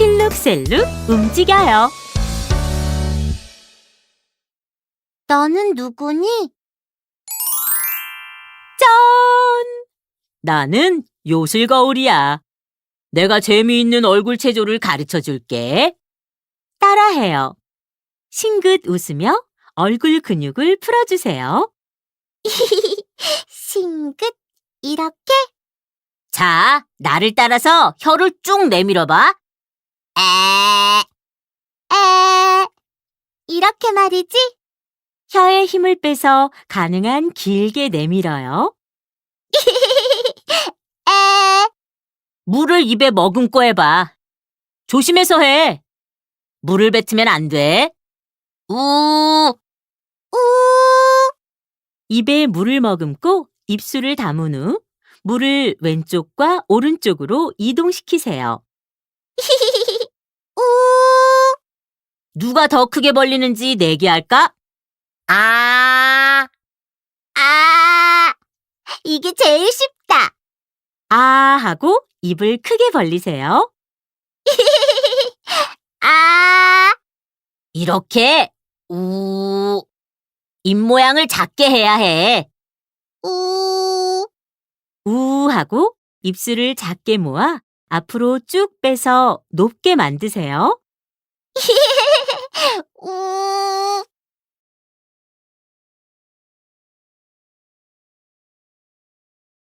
실룩셀룩 움직여요. 너는 누구니? 짠! 나는 요술 거울이야. 내가 재미있는 얼굴 체조를 가르쳐 줄게. 따라해요. 싱긋 웃으며 얼굴 근육을 풀어주세요. 싱긋 이렇게? 자, 나를 따라서 혀를 쭉 내밀어봐. 에, 에 이렇게 말이지? 혀에 힘을 빼서 가능한 길게 내밀어요. 에 물을 입에 머금고 해봐. 조심해서 해. 물을 뱉으면 안 돼. 우, 우 입에 물을 머금고 입술을 담은 후 물을 왼쪽과 오른쪽으로 이동시키세요. 우 누가 더 크게 벌리는지 내기 할까? 아, 아, 이게 제일 쉽다. 아 하고 입을 크게 벌리세요. 아, 이렇게 우. 입 모양을 작게 해야 해. 우, 우 하고 입술을 작게 모아 앞으로 쭉 빼서 높게 만드세요. 우.